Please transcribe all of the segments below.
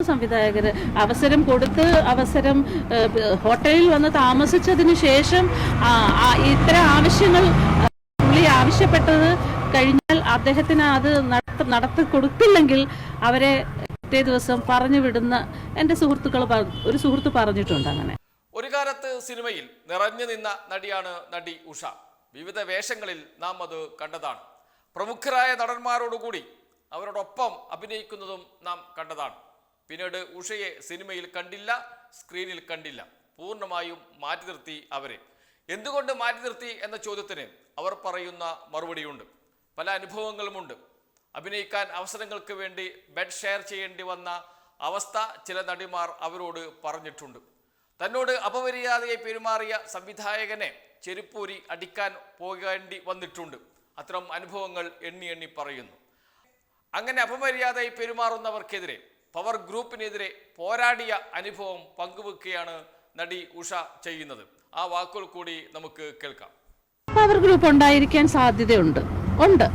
സംവിധായകര് അവസരം കൊടുത്ത് അവസരം ഹോട്ടലിൽ വന്ന് താമസിച്ചതിന് ശേഷം ഇത്തരം ആവശ്യങ്ങൾ പുള്ളി ആവശ്യപ്പെട്ടത് കഴിഞ്ഞാൽ അദ്ദേഹത്തിന് അത് നടത്തി കൊടുത്തില്ലെങ്കിൽ അവരെ പിറ്റേ ദിവസം പറഞ്ഞു വിടുന്ന എന്റെ സുഹൃത്തുക്കൾ ഒരു സുഹൃത്ത് പറഞ്ഞിട്ടുണ്ട് അങ്ങനെ. ഒരു കാലത്ത് സിനിമയിൽ നിറഞ്ഞു നിന്ന നടിയാണ് നടി ഉഷ. വിവിധ വേഷങ്ങളിൽ നാം അത് കണ്ടതാണ്. പ്രമുഖരായ നടന്മാരോടുകൂടി അവരോടൊപ്പം അഭിനയിക്കുന്നതും നാം കണ്ടതാണ്. പിന്നീട് ഉഷയെ സിനിമയിൽ കണ്ടില്ല സ്ക്രീനിൽ കണ്ടില്ല. പൂർണമായും മാറ്റി നിർത്തി അവരെ. എന്തുകൊണ്ട് മാറ്റി നിർത്തി എന്ന ചോദ്യത്തിന് അവർ പറയുന്ന മറുപടിയുണ്ട്. പല അനുഭവങ്ങളുമുണ്ട്. അഭിനയിക്കാൻ അവസരങ്ങൾക്ക് വേണ്ടി ബെഡ് ഷെയർ ചെയ്യേണ്ടി വന്ന അവസ്ഥ ചില നടിമാർ അവരോട് പറഞ്ഞിട്ടുണ്ട്. തന്നോട് അപമര്യാദയെ പെരുമാറിയ സംവിധായകനെ ചെരുപ്പൂരി അടിക്കാൻ പോകേണ്ടി വന്നിട്ടുണ്ട്. അത്തരം അനുഭവങ്ങൾ എണ്ണി എണ്ണി പറയുന്നു. അങ്ങനെ അപമര്യാദയെ പെരുമാറുന്നവർക്കെതിരെ പവർ ഗ്രൂപ്പിനെതിരെ പോരാടിയ അനുഭവം പങ്കുവെക്കുകയാണ് നടി ഉഷ ചെയ്യുന്നത്. ആ വാക്കുകൾ കൂടി നമുക്ക് കേൾക്കാം. പവർ ഗ്രൂപ്പ് ഉണ്ടായിരിക്കാൻ സാധ്യതയുണ്ട്. ഉണ്ട്.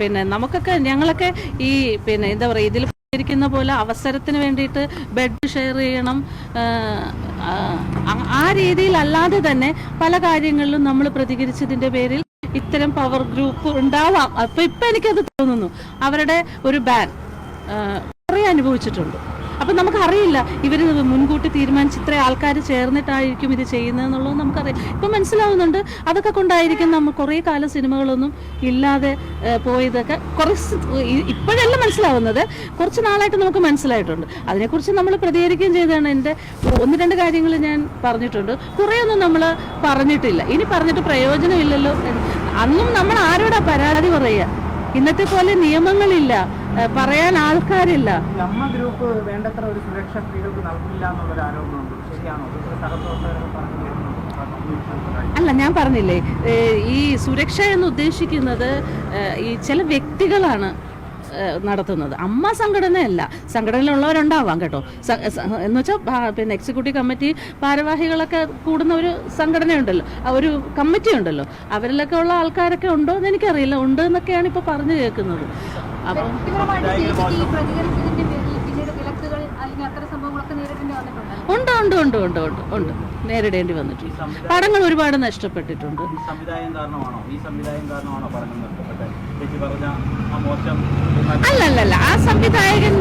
പിന്നെ നമുക്കൊക്കെ ഞങ്ങളൊക്കെ ഈ പിന്നെ എന്താ പറയുക ഇതിൽ ഇരിക്കുന്ന പോലെ അവസരത്തിന് വേണ്ടിയിട്ട് ബെഡ് ഷെയർ ചെയ്യണം. ആ രീതിയിലല്ലാതെ തന്നെ പല കാര്യങ്ങളിലും നമ്മൾ പ്രതികരിച്ചതിന്റെ പേരിൽ ഇത്തരം പവർ ഗ്രൂപ്പ് ഉണ്ടാവാം. അപ്പൊ ഇപ്പൊ എനിക്കത് തോന്നുന്നു. അവരുടെ ഒരു ബാൻ കുറേ അനുഭവിച്ചിട്ടുണ്ട്. അപ്പം നമുക്കറിയില്ല ഇവർ മുൻകൂട്ടി തീരുമാനിച്ച് ഇത്ര ആൾക്കാർ ചേർന്നിട്ടായിരിക്കും ഇത് ചെയ്യുന്നതെന്നുള്ളത് നമുക്കറിയാം ഇപ്പം മനസ്സിലാവുന്നുണ്ട്. അതൊക്കെ കൊണ്ടായിരിക്കും നമ്മൾ കുറേ കാലം സിനിമകളൊന്നും ഇല്ലാതെ പോയതൊക്കെ കുറച്ച് ഇപ്പോഴല്ല മനസ്സിലാവുന്നത്. കുറച്ച് നാളായിട്ട് നമുക്ക് മനസ്സിലായിട്ടുണ്ട്. അതിനെക്കുറിച്ച് നമ്മൾ പ്രതികരിക്കുകയും ചെയ്തതാണ്. എന്റെ ഒന്ന് രണ്ട് കാര്യങ്ങൾ ഞാൻ പറഞ്ഞിട്ടുണ്ട്. കുറേയൊന്നും നമ്മൾ പറഞ്ഞിട്ടില്ല. ഇനി പറഞ്ഞിട്ട് പ്രയോജനമില്ലല്ലോ. അന്നും നമ്മൾ ആരോടാ പരാതി പറയുക? ഇന്നത്തെ പോലെ നിയമങ്ങളില്ല. പറയാൻ ആൾക്കാരില്ല. നമ്മ ഗ്രൂപ്പ് വേണ്ടത്ര ഒരു സുരക്ഷ സ്ത്രീകൾക്ക് നൽകില്ല എന്നുള്ളൊരു ആരോപണമുണ്ട്. ശരിയാണോ? അല്ല ഞാൻ പറഞ്ഞില്ലേ ഈ സുരക്ഷ എന്ന് ഉദ്ദേശിക്കുന്നത് ഈ ചില വ്യക്തികളാണ് നടത്തുന്നത്. അമ്മ സംഘടനയല്ല. സംഘടനയിലുള്ളവരുണ്ടാവാം കേട്ടോ. എന്ന് വെച്ചാൽ പിന്നെ എക്സിക്യൂട്ടീവ് കമ്മിറ്റി ഭാരവാഹികളൊക്കെ കൂടുന്ന ഒരു സംഘടനയുണ്ടല്ലോ. ഒരു കമ്മിറ്റി ഉണ്ടല്ലോ. അവരിലൊക്കെ ഉള്ള ആൾക്കാരൊക്കെ ഉണ്ടോ എന്ന് എനിക്കറിയില്ല. ഉണ്ട് എന്നൊക്കെയാണ് ഇപ്പോൾ പറഞ്ഞു കേൾക്കുന്നത്. അപ്പം ഉണ്ട് ഉണ്ട് ഉണ്ട് ഉണ്ട് ഉണ്ട് ഉണ്ട്. നേരിടേണ്ടി വന്നിട്ടുണ്ട്. പടങ്ങൾ ഒരുപാട് നഷ്ടപ്പെട്ടിട്ടുണ്ട്. ഈ സംവിധായം കാരണമാണോ? ഈ സംവിധായം കാരണമാണോ പറഞ്ഞു നിർത്തപ്പെട്ടെ ചേച്ചി പറഞ്ഞ ആ മോശം അല്ല അല്ല അല്ല ആ സംവിധായകൻ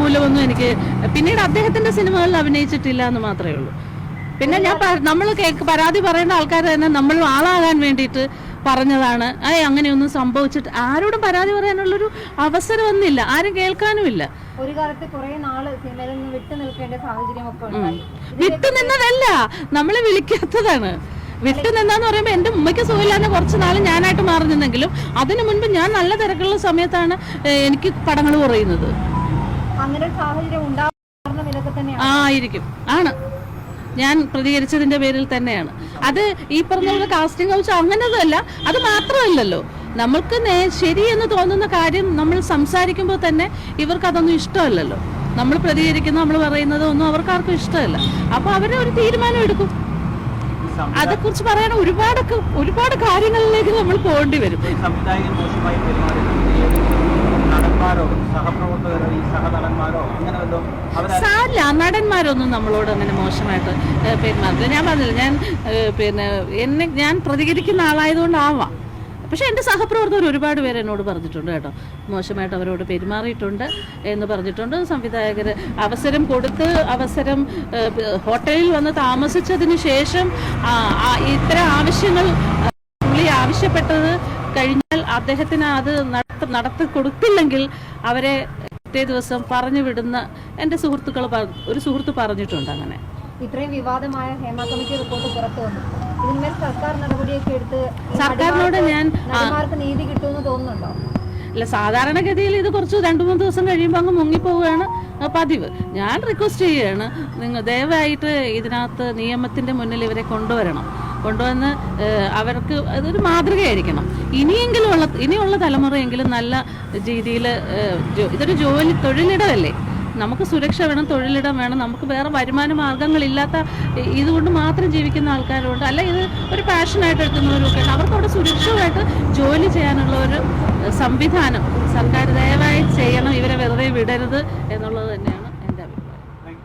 മൂലമൊന്നും എനിക്ക് പിന്നീട് അദ്ദേഹത്തിന്റെ സിനിമകളിൽ അഭിനയിച്ചിട്ടില്ല എന്ന് മാത്രമേ ഉള്ളൂ. പിന്നെ ഞാൻ നമ്മൾ കേക്ക് പരാതി പറയുന്ന ആൾക്കാർ തന്നെ നമ്മൾ ആളാകാൻ വേണ്ടിയിട്ട് പറഞ്ഞതാണ് ഏ അങ്ങനെയൊന്നും സംഭവിച്ചിട്ട് ആരോടും പരാതി പറയാനുള്ളൊരു അവസരം ഒന്നില്ല ആരും കേൾക്കാനുമില്ല. ഒരു കാലത്ത് കുറെ നാൾ സിനിമയിൽ നിന്ന് വിട്ടു നിൽക്കേണ്ട സാഹചര്യം ഒക്കെ ഉണ്ടായി. വിട്ടു നിന്നതല്ല നമ്മളെ വിളിക്കാത്തതാണ്. വിട്ടു നിന്നാന്ന് പറയുമ്പോൾ എന്റെ ഉമ്മയ്ക്ക് സുഖമില്ലാതെ കുറച്ച് നാൾ ഞാനായിട്ട് മാറി നിന്നെങ്കിലും അതിനു മുൻപ് ഞാൻ നല്ല തിരക്കുള്ള സമയത്താണ് എനിക്ക് പടങ്ങൾ കുറയുന്നത്. അങ്ങനെ സാഹചര്യം ഇതൊക്കെ ആയിരിക്കും. ആണ്. ഞാൻ പ്രതികരിച്ചതിന്റെ പേരിൽ തന്നെയാണ്. അത് ഈ പറഞ്ഞ പോലെ കാസ്റ്റിംഗ് ഹൗസ് അങ്ങനെയല്ല അത് മാത്രമല്ലല്ലോ. നമ്മൾക്ക് ശരിയെന്ന് തോന്നുന്ന കാര്യം നമ്മൾ സംസാരിക്കുമ്പോൾ തന്നെ ഇവർക്ക് അതൊന്നും ഇഷ്ടമല്ലല്ലോ. നമ്മൾ പ്രതികരിക്കുന്ന നമ്മൾ പറയുന്നത് ഒന്നും അവർക്ക് ആർക്കും ഇഷ്ടമല്ല. അപ്പൊ അവരെ ഒരു തീരുമാനം എടുക്കും. അതെക്കുറിച്ച് പറയാൻ ഒരുപാടൊക്കെ ഒരുപാട് കാര്യങ്ങളിലേക്ക് നമ്മൾ പോകേണ്ടി വരും ഈ സംവിധായകൻ മോശമായി പെരുമാറിയിട്ടുണ്ട് നടന്മാരോ സഹപ്രവർത്തകരോ സാരില്ല നടന്മാരൊന്നും നമ്മളോട് അങ്ങനെ മോശമായിട്ട് പെരുമാറില്ല ഞാൻ പറഞ്ഞില്ല ഞാൻ പിന്നെ എന്നെ ഞാൻ പ്രതികരിക്കുന്ന ആളായതുകൊണ്ടാവാം. പക്ഷേ എന്റെ സഹപ്രവർത്തകർ ഒരുപാട് പേര് എന്നോട് പറഞ്ഞിട്ടുണ്ട് കേട്ടോ. മോശമായിട്ട് അവരോട് പെരുമാറിയിട്ടുണ്ട് എന്ന് പറഞ്ഞിട്ടുണ്ട്. സംവിധായകർ അവസരം കൊടുത്ത് അവസരം ഹോട്ടലിൽ വന്ന് താമസിച്ചതിന് ശേഷം ഇത്തരം ആവശ്യങ്ങൾ പുള്ളി ആവശ്യപ്പെട്ടത് കഴിഞ്ഞാൽ അദ്ദേഹത്തിന് അത് നടത്ത നടത്തി കൊടുത്തില്ലെങ്കിൽ അവരെ പിറ്റേ ദിവസം പറഞ്ഞു വിടുന്ന എന്റെ സുഹൃത്തുക്കൾ ഒരു സുഹൃത്ത് പറഞ്ഞിട്ടുണ്ട് അങ്ങനെ. ഇത്രയും വിവാദമായ ഹേമ കമ്മിറ്റി റിപ്പോർട്ട് പുറത്തു വന്നു. ഇതിന്മേൽ സർക്കാർ നടപടിയൊക്കെ എടുത്ത് സർക്കാരിനോട് ഞാൻ നീതി കിട്ടുമെന്ന് തോന്നുന്നുണ്ടോ? അല്ല സാധാരണഗതിയിൽ ഇത് കുറച്ച് രണ്ട് മൂന്ന് ദിവസം കഴിയുമ്പോൾ അങ്ങ് മുങ്ങിപ്പോവുകയാണ് പതിവ്. ഞാൻ റിക്വസ്റ്റ് ചെയ്യുകയാണ് നിങ്ങൾ ദയവായിട്ട് ഇതിനകത്ത് നിയമത്തിന്റെ മുന്നിൽ ഇവരെ കൊണ്ടുവരണം. കൊണ്ടുവന്ന് അവർക്ക് അതൊരു മാതൃകയായിരിക്കണം. ഇനിയെങ്കിലും ഉള്ള ഇനിയുള്ള തലമുറയെങ്കിലും നല്ല രീതിയിൽ ഇതൊരു ജോലി തൊഴിലിടമല്ലേ? നമുക്ക് സുരക്ഷ വേണം തൊഴിലിടം വേണം നമുക്ക് വേറെ വരുമാന മാർഗങ്ങളില്ലാത്ത ഇതുകൊണ്ട് മാത്രം ജീവിക്കുന്ന ആൾക്കാരുണ്ട്. അല്ല ഇത് ഒരു പാഷനായിട്ട് എടുക്കുന്നവരൊക്കെ. അവർക്ക് അവിടെ സുരക്ഷിതമായിട്ട് ജോലി ചെയ്യാനുള്ള ഒരു സംവിധാനം സർക്കാർ ദയവായി ചെയ്യണം. ഇവരെ വെറുതെ വിടരുത് എന്നുള്ളത് തന്നെയാണ് എന്റെ അഭിപ്രായം.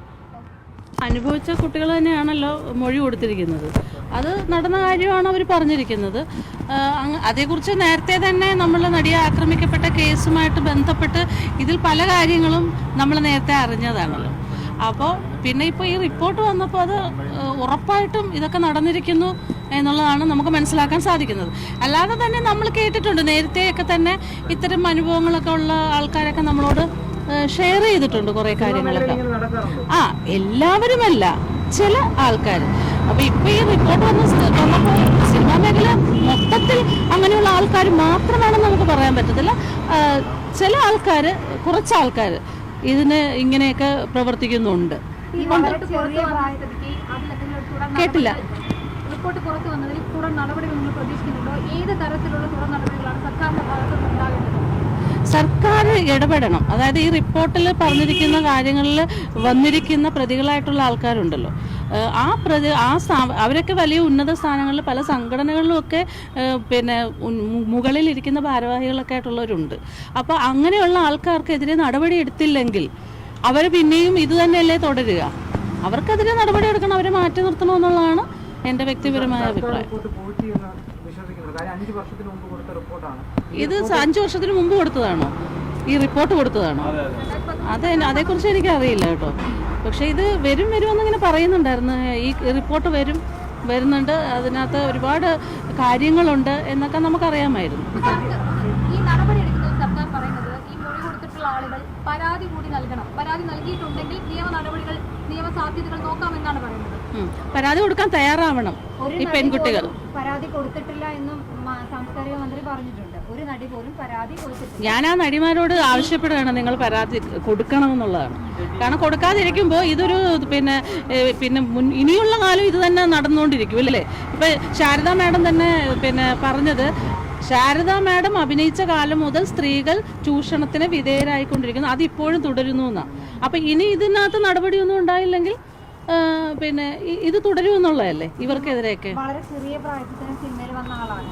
അനുഭവിച്ച കുട്ടികൾ തന്നെയാണല്ലോ മൊഴി കൊടുത്തിരിക്കുന്നത്. അത് നടന്ന കാര്യമാണ് അവർ പറഞ്ഞിരിക്കുന്നത്. അതേക്കുറിച്ച് നേരത്തെ തന്നെ നമ്മൾ നടിയെ ആക്രമിക്കപ്പെട്ട കേസുമായിട്ട് ബന്ധപ്പെട്ട് ഇതിൽ പല കാര്യങ്ങളും നമ്മൾ നേരത്തെ അറിഞ്ഞതാണല്ലോ അപ്പോൾ പിന്നെ ഇപ്പോൾ ഈ റിപ്പോർട്ട് വന്നപ്പോൾ അത് ഉറപ്പായിട്ടും ഇതൊക്കെ നടന്നിരിക്കുന്നു എന്നുള്ളതാണ് നമുക്ക് മനസ്സിലാക്കാൻ സാധിക്കുന്നത്. അല്ലാതെ തന്നെ നമ്മൾ കേട്ടിട്ടുണ്ട് നേരത്തെയൊക്കെ തന്നെ ഇത്തരം അനുഭവങ്ങളൊക്കെ ഉള്ള ആൾക്കാരൊക്കെ നമ്മളോട് ഷെയർ ചെയ്തിട്ടുണ്ട് കുറേ കാര്യങ്ങളൊക്കെ. ആ എല്ലാവരുമല്ല ചില ആൾക്കാർ അപ്പൊ ഇപ്പൊ ഈ റിപ്പോർട്ട് വന്ന വന്നപ്പോ വന്നപ്പോൾ സിനിമാ മേഖല മൊത്തത്തിൽ അങ്ങനെയുള്ള ആൾക്കാർ മാത്രമാണെന്ന് നമുക്ക് പറയാൻ പറ്റത്തില്ല. ചില ആൾക്കാർ കുറച്ച് ആൾക്കാർ ഇതിന് ഇങ്ങനെയൊക്കെ പ്രവർത്തിക്കുന്നുണ്ട്. കേട്ടില്ല. റിപ്പോർട്ട് പുറത്തു വന്നതിൽ തുടർ നടപടികൾ നിങ്ങൾ പ്രതീക്ഷിക്കുന്നുണ്ടോ? ഏത് തരത്തിലുള്ള തുടർ നടപടികളാണ് സർക്കാരിന്റെ ഭാഗത്തു ഉണ്ടാകേണ്ടത്? സർക്കാർ ഇടപെടണം. അതായത് ഈ റിപ്പോർട്ടിൽ പറഞ്ഞിരിക്കുന്ന കാര്യങ്ങളിൽ വന്നിരിക്കുന്ന പ്രതികളായിട്ടുള്ള ആൾക്കാരുണ്ടല്ലോ. ആ പ്രതി ആ അവരൊക്കെ വലിയ ഉന്നത സ്ഥാനങ്ങളിൽ പല സംഘടനകളിലും ഒക്കെ പിന്നെ മുകളിൽ ഇരിക്കുന്ന ഭാരവാഹികളൊക്കെ ആയിട്ടുള്ളവരുണ്ട്. അപ്പോൾ അങ്ങനെയുള്ള ആൾക്കാർക്കെതിരെ നടപടി എടുത്തില്ലെങ്കിൽ അവർ പിന്നെയും ഇത് തന്നെയല്ലേ തുടരുക? അവർക്കെതിരെ നടപടി എടുക്കണം അവരെ മാറ്റി നിർത്തണമെന്നുള്ളതാണ് എന്റെ വ്യക്തിപരമായ അഭിപ്രായം. ഇത് അഞ്ച് വർഷത്തിന് മുമ്പ് കൊടുത്തതാണോ? ഈ റിപ്പോർട്ട് കൊടുത്തതാണോ. അതെ അതേക്കുറിച്ച് എനിക്ക് അറിയില്ല കേട്ടോ. പക്ഷേ ഇത് വരും വരുമെന്നിങ്ങനെ പറയുന്നുണ്ടായിരുന്നു. ഈ റിപ്പോർട്ട് വരും വരുന്നുണ്ട്. അതിനകത്ത് ഒരുപാട് കാര്യങ്ങളുണ്ട് എന്നൊക്കെ നമുക്കറിയാമായിരുന്നു. ഈ നടപടി എടുക്കുന്നത് സർക്കാർ പറയുന്നത് ഈ മൊഴി കൊടുത്തിട്ടുള്ള ആളുകൾ പരാതി കൂടി നൽകണം. പരാതി നൽകിയിട്ടുണ്ടെങ്കിൽ നിയമ നടപടികൾ നിയമ സാധ്യതകൾ നോക്കാമെന്നാണ് പറയുന്നത്. പരാതി കൊടുക്കാൻ തയ്യാറാവണം ഈ പെൺകുട്ടികൾ. പരാതി കൊടുത്തിട്ടില്ല എന്നും സാംസ്കാരിക മന്ത്രി പറഞ്ഞിട്ടുണ്ട്. ഒരു നടി പോലും പരാതി കൊടുത്തിട്ടില്ല. ഞാൻ ആ നടിമാരോട് ആവശ്യപ്പെടുകയാണ് നിങ്ങൾ പരാതി കൊടുക്കണമെന്നുള്ളതാണ്. കാരണം കൊടുക്കാതിരിക്കുമ്പോൾ ഇതൊരു പിന്നെ പിന്നെ മുൻ- ഇനിയുള്ള കാലം ഇത് തന്നെ നടന്നുകൊണ്ടിരിക്കും അല്ലേ? ഇപ്പൊ ശാരദ മാഡം തന്നെ പിന്നെ പറഞ്ഞത് ശാരദ മാഡം അഭിനയിച്ച കാലം മുതൽ സ്ത്രീകൾ ചൂഷണത്തിന് വിധേയരായിക്കൊണ്ടിരിക്കുന്നു. അത് ഇപ്പോഴും തുടരുന്നു എന്നാണ് അപ്പൊ ഇനി ഇതിനകത്ത് നടപടിയൊന്നും ഉണ്ടായില്ലെങ്കിൽ പിന്നെ ഇത് തുടരുമെന്നുള്ളതല്ലേ ഇവർക്കെതിരെയൊക്കെ? വളരെ ചെറിയ പ്രായത്തിൽ തന്നെ സിനിമയിൽ വന്ന ആളാണ്.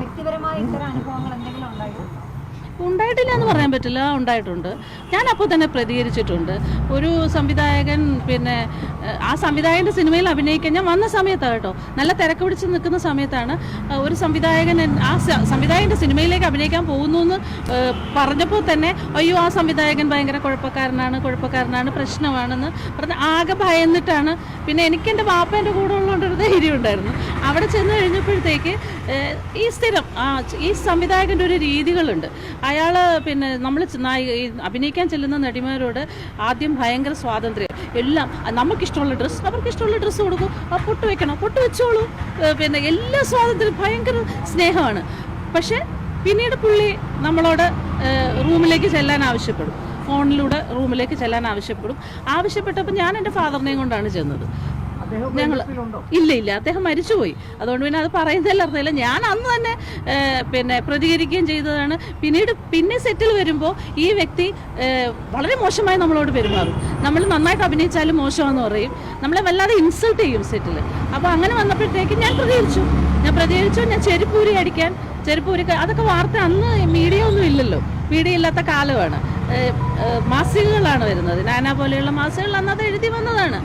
വ്യക്തിപരമായ ഇത്തരം അനുഭവങ്ങൾ എന്തെങ്കിലും ഉണ്ടായിട്ടുണ്ടോ? ഉണ്ടായിട്ടില്ല എന്ന് പറയാൻ പറ്റില്ല. ഉണ്ടായിട്ടുണ്ട്. ഞാൻ അപ്പോൾ തന്നെ പ്രതികരിച്ചിട്ടുണ്ട്. ഒരു സംവിധായകൻ പിന്നെ ആ സംവിധായകന്റെ സിനിമയിൽ അഭിനയിക്കാൻ ഞാൻ വന്ന സമയത്താണ് കേട്ടോ. നല്ല തിരക്ക് പിടിച്ച് നിൽക്കുന്ന സമയത്താണ് ഒരു സംവിധായകൻ ആ സംവിധായകന്റെ സിനിമയിലേക്ക് അഭിനയിക്കാൻ പോകുന്നു എന്ന് പറഞ്ഞപ്പോൾ തന്നെ അയ്യോ ആ സംവിധായകൻ ഭയങ്കര കുഴപ്പക്കാരനാണ് കുഴപ്പക്കാരനാണ് പ്രശ്നമാണെന്ന് പറഞ്ഞ് ആകെ ഭയന്നിട്ടാണ് പിന്നെ എനിക്ക് എന്റെ വാപ്പ എന്റെ കൂടെ ഉള്ളതുകൊണ്ട് ഒരു ധൈര്യം ഉണ്ടായിരുന്നു. അവിടെ ചെന്ന് കഴിഞ്ഞപ്പോഴത്തേക്ക് ഈ സ്ഥിരം ആ ഈ സംവിധായകന്റെ ഒരു രീതികളുണ്ട്. അയാൾ പിന്നെ നമ്മൾ അഭിനയിക്കാൻ ചെല്ലുന്ന നടിമാരോട് ആദ്യം ഭയങ്കര സ്വാതന്ത്ര്യം. എല്ലാം നമുക്കിഷ്ടമുള്ള ഡ്രസ്സ് അവർക്ക് ഇഷ്ടമുള്ള ഡ്രസ്സ് കൊടുക്കും. ആ പൊട്ട് വെക്കണം പൊട്ട് വെച്ചോളൂ. പിന്നെ എല്ലാ സ്വാതന്ത്ര്യം ഭയങ്കര സ്നേഹമാണ്. പക്ഷേ പിന്നീട് പുള്ളി നമ്മളോട് റൂമിലേക്ക് ചെല്ലാൻ ആവശ്യപ്പെടും. ഫോണിലൂടെ റൂമിലേക്ക് ചെല്ലാൻ ആവശ്യപ്പെടും. ആവശ്യപ്പെട്ടപ്പോൾ ഞാൻ എന്റെ ഫാദറിനെയും കൊണ്ടാണ് ചെന്നത്. ഞങ്ങൾ ഇല്ല ഇല്ല. അദ്ദേഹം മരിച്ചുപോയി. അതുകൊണ്ട് പിന്നെ അത് പറയുന്നതിൽ അർത്ഥമില്ല. ഞാൻ അന്ന് തന്നെ പിന്നെ പ്രതികരിക്കുകയും ചെയ്തതാണ്. പിന്നീട് പിന്നെ സെറ്റിൽ വരുമ്പോൾ ഈ വ്യക്തി വളരെ മോശമായി നമ്മളോട് പെരുമാറും. നമ്മൾ നന്നായിട്ട് അഭിനയിച്ചാലും മോശമാണെന്ന് പറയും. നമ്മളെ വല്ലാതെ ഇൻസൾട്ട് ചെയ്യും സെറ്റിൽ അപ്പോൾ അങ്ങനെ വന്നപ്പോഴത്തേക്ക് ഞാൻ പ്രതികരിച്ചു. ഞാൻ പ്രതികരിച്ചു. ഞാൻ ചെരുപ്പൂരി അടിക്കാൻ ചെരുപ്പൂരി അതൊക്കെ വാർത്ത അന്ന് മീഡിയ ഒന്നും ഇല്ലല്ലോ. മീഡിയ ഇല്ലാത്ത കാലമാണ്. മാസികകളാണ് വരുന്നത്. നാനാ പോലെയുള്ള മാസികകൾ അന്നത് എഴുതി വന്നതാണ്.